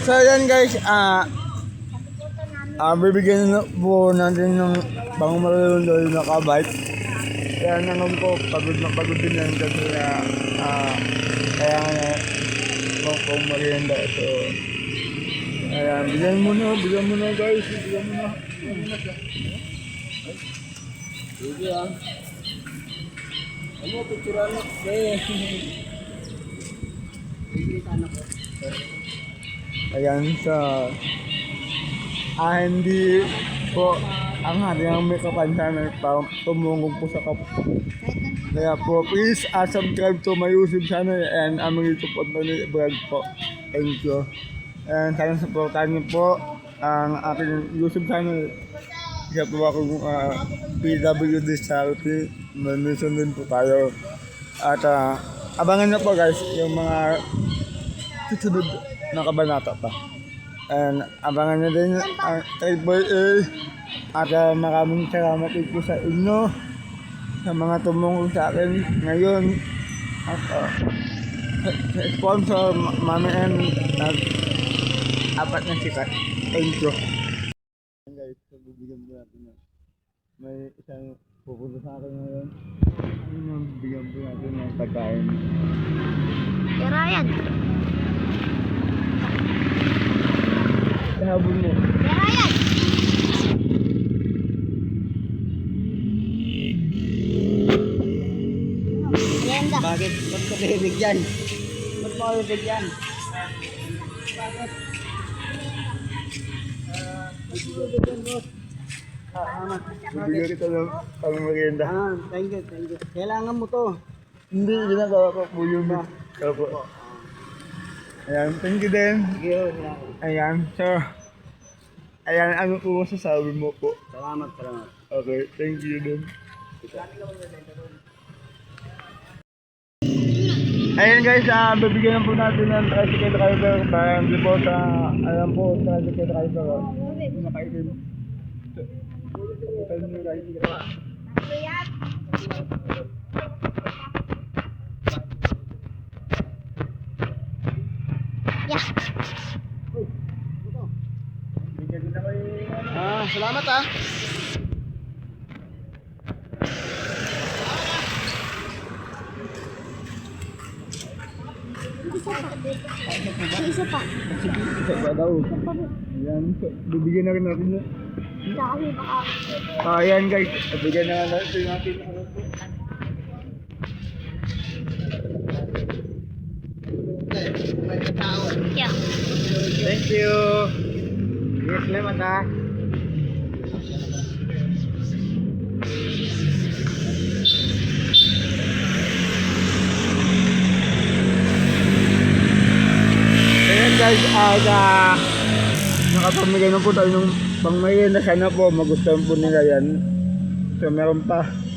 So yan guys, ah ah bibigyan na po natin ng pangmarunod na kabike. Kaya naman po, pagod na pagod din yan kasi ah ah, kaya nga po pong merienda. So, ayan, bigyan mo na, bigyan mo na guys, bigyan mo na. Sige ah. Ano, picturean mo? Eh. Ayan sa ah, hindi po ang hari ng may kapansanan para tumungog po sa kapwa. Kaya po, please uh, subscribe to my YouTube channel and aming YouTube Anthony Vlog po. Thank you. And sana supportahan niyo po ang aking YouTube channel. Kaya po akong uh, PWD charity. Manmission din po tayo. At ah, abangan niyo po guys yung mga susunod na kabanata pa. And abangan nyo din ang Boy A. At uh, maraming salamat po sa inyo sa mga tumungol sa akin ngayon. At uh, sponsor, Ma- Mami M, nag apat na sikat. Thank you. Ayan guys, so bibigyan po natin na may isang pupunta sa akin ngayon. Yun yung bigyan po natin ng pagkain. Kaya Ryan. Kahabol mo. Kaya. Bakit? Ba't ka bibigyan? Ba't mo ka bibigyan? Bibigyan kita ng pang merienda. Ah, thank you, thank you. Kailangan mo to. Hindi, ginagawa ko po yun. Opo. Ayan, thank you din. Sige, salamat. Ayan, so, ayan, ano po masasabi mo po? Salamat, salamat. Okay, thank you din. Ayan guys, ah, bibigyan na po natin ng tricycle driver para hindi po sa, ayan po, tricycle driver. Oh. Nakaitim. Ito yung tricycle driver. Yeah. Ah, salamat ah. Isa pa. isa pa daw. Ayan, bibigyan na rin natin kami baka. Ah, ayan guys, bibigyan na natin natin Yeah. Thank you. Yes, salamat ha. Ayan guys, aga nakapamigay na po tayo ng pangmayenda. Sana po magustuhan po nila yan. So meron pa.